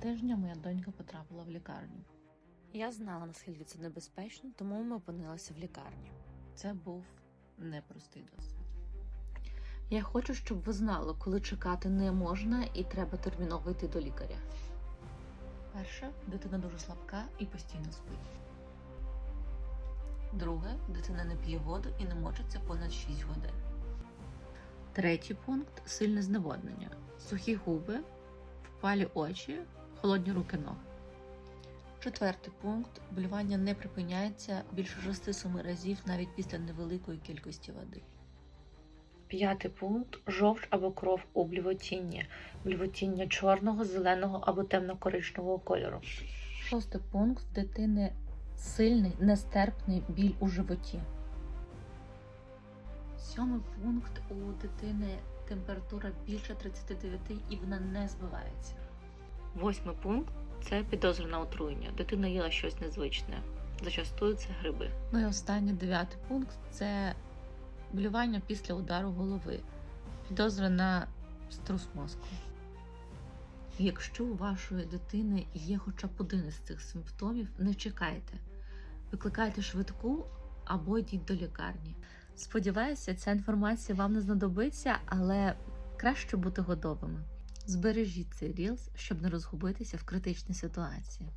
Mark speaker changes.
Speaker 1: тижня моя донька потрапила в лікарню.
Speaker 2: Я знала, наскільки це небезпечно, тому ми опинилися в лікарні.
Speaker 1: Це був непростий досвід. Я хочу, щоб ви знали, коли чекати не можна і треба терміново йти до лікаря. Перше, дитина дуже слабка і постійно спить. Друге, дитина не п'є воду і не мочиться понад 6 годин. Третій пункт сильне зневоднення. Сухі губи, впалі очі, холодні руки ноги. Четвертий пункт блювання не припиняється більше 6-7 разів навіть після невеликої кількості води. П'ятий пункт жовч або кров у блювотінні, блювотіння чорного, зеленого або темно-коричневого кольору. Шостий пункт дитини сильний, нестерпний біль у животі. Сьомий пункт у дитини температура більше 39 і вона не збивається. Восьмий пункт це підозра на отруєння. Дитина їла щось незвичне. Зачастую це гриби. Ну і останній дев'ятий пункт це блювання після удару голови. Підозра на струс мозку. Якщо у вашої дитини є хоча б один із цих симптомів, не чекайте. Викликайте швидку або йдіть до лікарні. Сподіваюся, ця інформація вам не знадобиться, але краще бути готовими. Збережіть цей рілс, щоб не розгубитися в критичній ситуації.